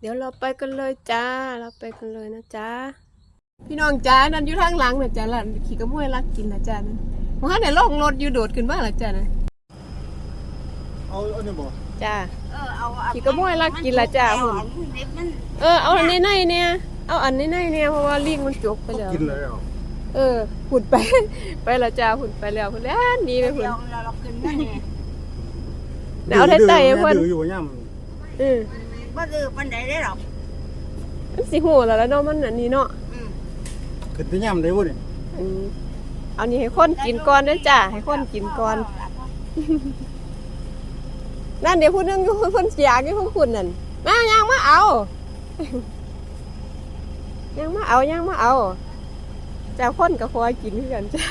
เดี๋ยวเราไปกันเลยจ้า เราไปกันเลยนะจ้า พี่น้องจ้านั่นอยู่ทางหลังนะจ้าล่ะขี่กระมวยรักกินนะจ้านั่นมาในล่องรถอยู่โดดขึ้นมาละจ้านะเอาเอาเนี่ยบ่จ้าเออเอาขี่กระมวยรักกินละจ้าหุ่นเด็กมันเออเอาอันในในๆเนี่ยเอาอันในในๆเนี่ยเพราะว่าลิงมันจกไปแล้วกินเลยเหรอเออหุ่นไป ไปและจ้าหุ่นไปแล้วหุ่นแล้วหนีไปหุ่นเดี๋ยวเราเราขึ้นนั่นนี่เอาไทยไต่ให้เพิ่นดื้ออยู่ย่เออ บ่ดื้อปานใดได้หรอกมันสิหูแล้วแล้วเนาะมันอันนี้เนาะอืมำขึ้นไปย่ำได้บ่นี่อืมเอานี่ให้คนกินก่อนเด้อจ้าให้คนกินก่อน นั่นเดี๋ยวพูดเรื่องอยู่เพิ่นอยากอยู่เพิ่นคุณนั่นมายังมาเอา ยังมาเอายังมาเอาเจ้าคนกับคอยกินคือกันจ้า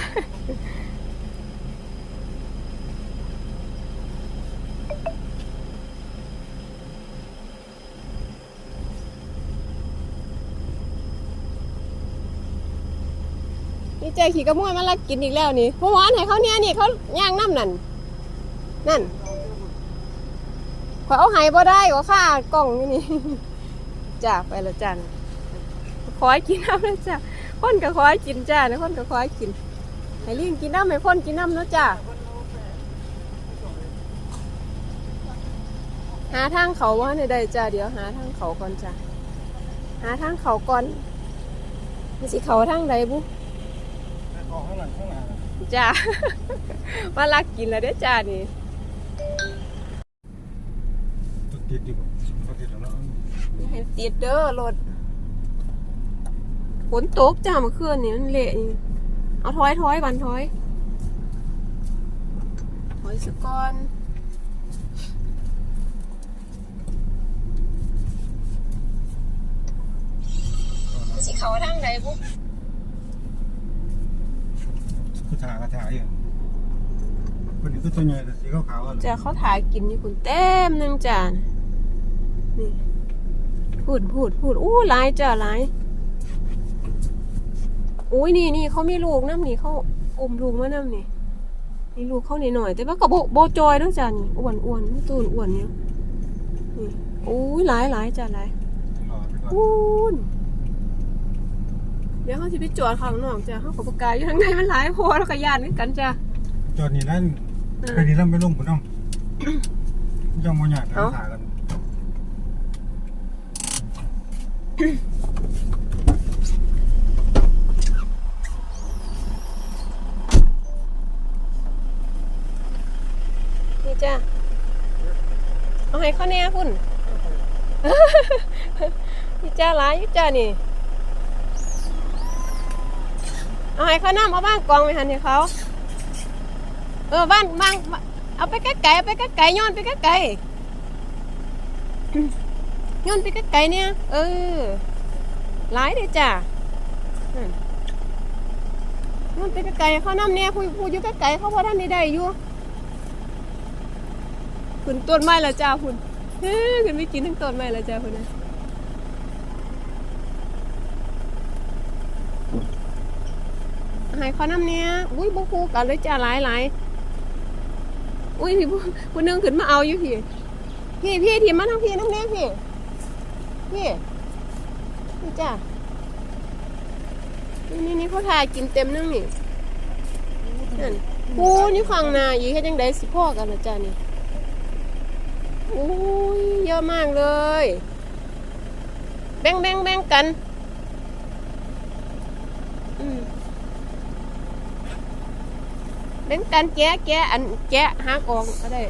เจ้าขี่กระมวยมาลักกินอีกแล้วนี่เมื่อวานให้เขาเนี่ยนี่เขาย่างน้ำนั่นนั่นขอเอาใหายบ่ได้ก็ค่ากล่องนี่นี่จ้าไปละจ้าขอให้กินน้ำนะจ้าคนก็ขอให้กินจ้านะคนก็ขอให้กินให้ลิงกินน้ำให้คนกินน้ำเนาะจ้าหาทางเขาว่าในใดจ้าเดี๋ยวหาทางเขาก่อนจ้าหาทางเขาก่อนมันสิเขาทางใดบุ ออกข้างหลังข้างหน้าจ้า มาลักกินแล้วเด้อจ้านี่ติดดิบ่ติดแล้วเนาะอย่าให้ติดเด้อรถฝนตกจ้าเมื่อคืนนี่มันเละนี่เอาถอยถอยบันถอยถอยสก่อนสิเขาทางใดบุ คือถากระถาอยู่คนนี้คือตัวใหญ่แต่สีขาวๆอะจะเขาถ่ายกินอยู่คุณเต็มหนึงจ้านี่พูดพูดพูดอู้หลายจ้าหลายอุ้ยนี่นี่เขามีลูกน้ำนี่เขาอมลูกมาน้ำนี่นี่ลูกเขาหน่อยหน่อยๆแต่ว่าก็โบโบจอยเด้วยจ้านี่อ้วนอ้วนๆตูนอ้วนเนี่ยนี่อุ้ยหลายหลายจ้าหลายรอไปก่อน อู้น เดี๋ยวเขาจะไปจอดข้างนอกจ้าเขาขอประกาศอยู่ทางในมันหลายพอแล้วก็ยานกันจ้าจอดนี่นั่นเออไปนี่แล้วไปลงพุ่นน้ำย่อมบ่ยากกันถากันนี่จ้าเอาให้เขาแน่พุ่นนี่จ้าหลายอยู่จ้านี่ เอาให้เขาน้ำเอาบ้างกองไปหันให้เขา เออบ้านบ้างเอาไปไกลๆเอาไปไกลๆย้อนไปไกลๆย้อนไปไกลๆเนี่ย เออหลายเด้อจ้าย้อนไปไกลๆเขาน้ำเนี่ยผู้ผู้อยู่ไกลๆเขาพอท่านได้ได้อยู่คุณต้นไม้ละจ้าคุณเฮ้ยคุณไม่กินทั้งต้นไม้ละจ้าคุณนะ ห้เขาน้ำเนี้ยอุ้ยบุคูกันเลยจ้าหลายหลายอุ้ยพี่ผู้นึงขึ้นมาเอาอยู่พี่ พี่พี่ทีมมาทั้งพี่น้ำเนี้ยพี่ พี่นี่จ้านี่นี่นี่เขาถ่ายกินเต็มนึงนี่นั่นปูนี่ฟังนาอยู่แค่จังไดสิพ่อกันละจ้านี่อุ้ยเยอะมากเลย แบ่งแบ่งแบ่งกันอืม แบ่งกันแกะแกะอันแกะหักออกก็ได้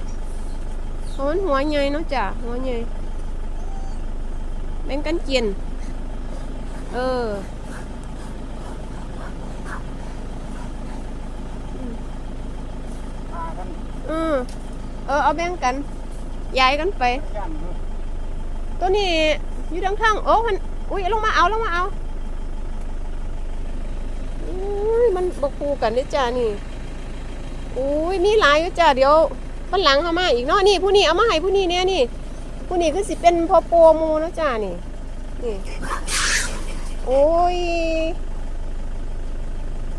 เพราะมันหัวใหญ่เนาะจ้ะหัวใหญ่แบ่งกันกินเอออืมเออเอาแบ่งกันย้ายกันไป ตัวนี้อยู่ทางทางโอ้มันอุ้ยลงมาเอาลงมาเอาอุ้ยมันบกูกันเด้จ้านี่ อุ้ยมีหลายอยู่จ้าเดี๋ยววันหลังเขามาอีกเนาะนี่ผู้นี้เอามาให้ผู้นี้เนี่ยนี่ ผู้นี้คือสิเป็นพอโปโมูนะจ้านี่นี่โอ้ย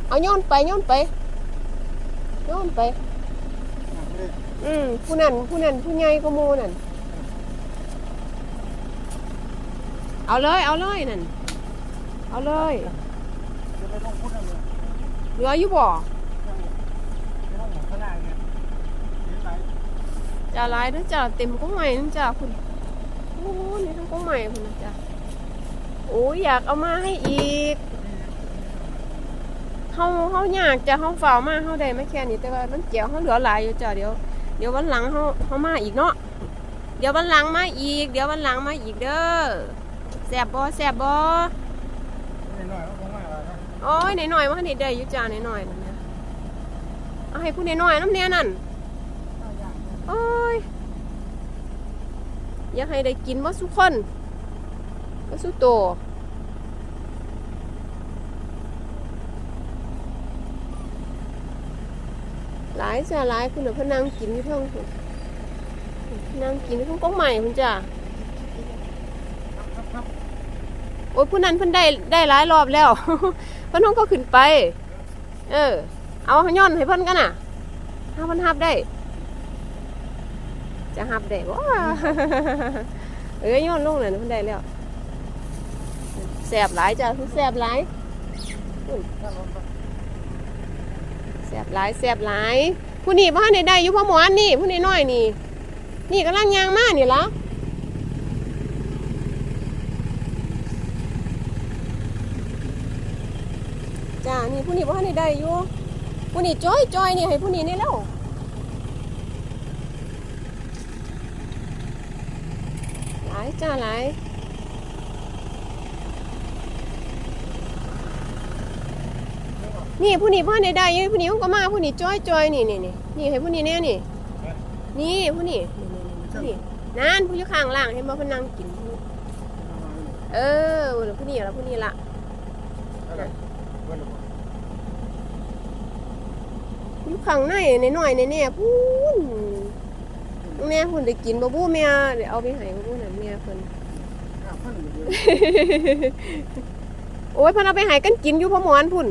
เอาโย้อนไปโย้อนไปโย้อนไป อืมผู้นั้นผู้นั้นผู้ใหญ่ก็โมนั่นเอาเลยเอาเลยนั่นเอาเลยเหลืออยู่บ่ จจ้าหลายเด้อจ้าเต็มกงใหม่นั่นจ้าคุณโอ้โหนี่ทั้งกงใหม่คุณนะจ้าโอ้ยอยากเอามาให้อีกเฮาเฮาอยากจะเฮาเฝ้ามาเฮาได้ไม่แค่นี้แต่ว่ามันเจียวเฮาเหลือหลายอยู่จ้าเดี๋ยวเดี๋ยววันหลังเฮาเฮามาอีกเนาะเดี๋ยววันหลังมาอีก เดี๋ยววันหลังมาอีกเด้อแซ่บบ่แซ่บบ่ไม่น้อยก็คงไม่อะไรนะโอ้ยหน่อยๆว่านี่ได้อยู่จ้าหน่อยๆนั่นนะ เอาให้ผู้น้อยๆน้ำเนี้ยนั่นโอ้ยอยากให้ได้กินว่าสุกคนว่าสุโตหลายจ้าหลายคุณน่ะเพนนังกินอยู่เพิ่งคุณนั่งกินอยู่เพิ่งก้องใหม่คุณจ้าครับครับโอ้ยผู้นั้นเพิ่นได้ได้หลายรอบแล้วเพิ่นต้องก็ขึ้นไป เออ เอาย้อนให้เพิ่นกันน่ะ ถ้าเพิ่นฮับได้ จะฮับได้บ่เอ้ยย้อนลงเลยเพิ่นได้แล้วแสบหลายจ้ะคือแสบหลายแสบหลายแสบหลายผู้นี้บ่ทันได้ได้อยู่พ่อหมอนนี่ผู้นี้น้อยนี่ นี่กำลังยางมากนี่ละจ้านี่ผู้นี้ว่าในได้อยู่ ผู้นี้จ้อยจ้อยนี่ให้ผู้นี้นี่แล้วหลายจ้าหลายนี่ผู้นี้ว่าในได้ยู่ผู้นี้ก็มาผู้นี้จ้อยจ้อยนี่นี่นี่นี่ให้ผู้นี้แน่นี่ นี่ผู้นี้นี่นี่นี่ผู้นี้นั่นผู้อยู่ข้างล่างเห็นบ่เพิ่นนั่งกินเออผู้นี้ละผู้นี้ละ อะไรเพื่อนหรือเปล่าอยู่ข้างในในหน่อยในแน่ๆพูนแม่พุ่นได้กินบ่บู้แม่เดี๋ยวเอาไปให้บ่บู้นั่นแม่เพิ่นโอ้ยพิ่นเอาไปให้กันกินอยู่พ่อหมอนพุ่น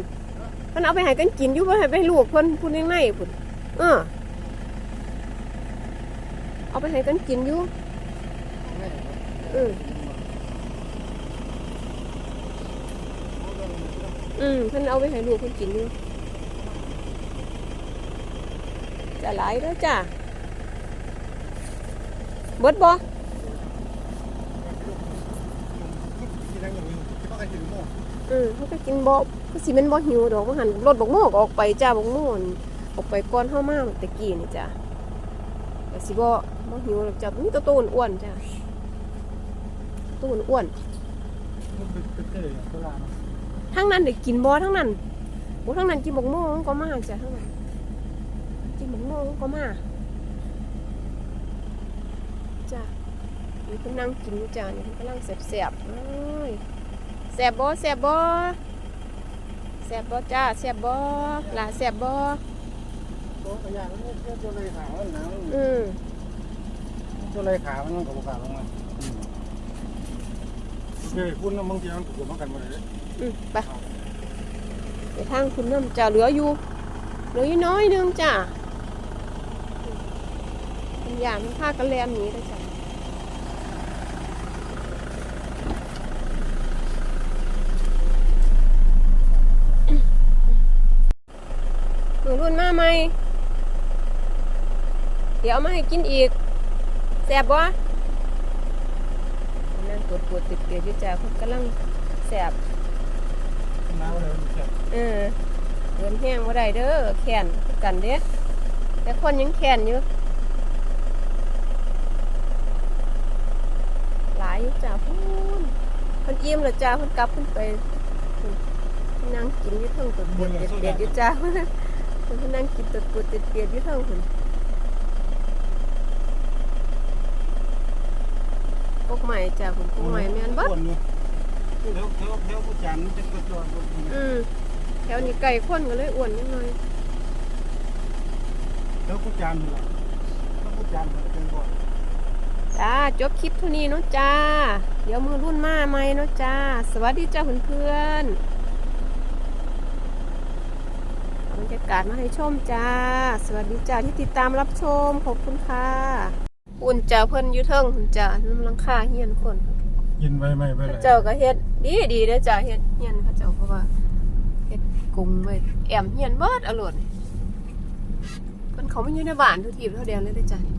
พิ่นเอาไปให้กันกินอยู่บ่อให้ไปลูกพิ่นพุ่นยังไงพุ่นเออเอาไปให้กันกินอยู่เอออืมพิ่นเอาไปให้ลูกพิ่นกินอยู่ จะหลายเด้อจ้าเบิดบ่กินอะไรอย่างนี้คิดว่าใครกินหม้อเออเขาก็กินบ่ก็สิแมันบ่หิวดอกว่าหันรถบกโมกออกไปจ้าบกโมนออกไปก่อนเฮามาตะกี้นี่จ้าก็สิบ่บ่หิวดอกจ้ามีตัวโตนอ้วนจ้าตัวอ้วนทั้งนั้นได้กินบ่ทั้งนั้นบ่ทั้งนั้นกินบกโมงก็มากจ้าทั้งนั้น กินบกโมงก็มาจ้านี่เพิ่นนั่งกินอยู่จ้านี่เพิ่นกำลังแซ่บๆเอ้ยแซ่บบ่แซ่บบ่แซ่บบ่จ้าแซ่บบ่ล่ะแซ่บบ่โต๊ะขยะมันก็ตัวเลยขามันหนาวอืมตัวเลยขามันกับขาลงมาเฮ้ยคุณบางทีมันถูกมากันหมดเลยอืมไปไปทางคุณน้ำจ้าเหลืออยู่เหลืออยู่น้อยหนึงจ้า เป็นอย่างมันพากันแลมหนี้ได้อจ้ะหนูรุ่นมาไหม เดี๋ยวเอามาให้กินอีกแซ่บบ่นั่งปวดปวดติดเกลืออยู่จ้าเพิ่นกำลังแซ่บหนาวเลยมันเจ็บเออเดินแห้งบ่ได้เด้อแขนคือกันเด้แต่คนยังแขนอยู่หลายอยู่จ้าพูนเพิ่นอิ่มแล้วจ้าเพิ่นกลับเพิ่นไปพุ่นเพิ่นนั่งกินอยู่เทิงตัวปวดเด็ดเด็ดๆอยู่จ้าเพิ่นนั่งกินตัวปวดเด็ดเด็ดๆอยู่เทิงพุ่นพวกใหม่จ้าพุ่นพวกใหม่แม่นเบ่เดี๋ยวเดี๋ยวเดี๋ยวผู้จันเป็นกระจกอืมแถวนี้ไก่ข้นก็เลยอ้วนนิดหน่อยเดี๋ยวผู้จันเหรอถ้าผู้จันเป็นก่อน จ้าจบคลิปเท่านี้เนาะจ้า เดี๋ยวมือรุ่นมาใหม่เนาะจ้า สวัสดีจ้าเพื่อนๆเอาบรรยากาศมาให้ชมจ้า สวัสดีจ้าที่ติดตามรับชมขอบคุณค่ะอุ่นจ้าเพิ่นอยูเทิงหุ่นจ้าน้ำลังค่าเฮียนคนยินไว้ไม่ไว้เลเขายเจ้าก็เฮ็ดดีดีเด้อจ้าเฮ็ดเฮียนเขาเจ้าเพราะว่าเฮ็ดกรุงไว้แอมเฮียนเบิดอรรถเพิ่นเขามาอยู่ในบ้านทุกทีเท่าเดียวเลยเด้อจ้านี่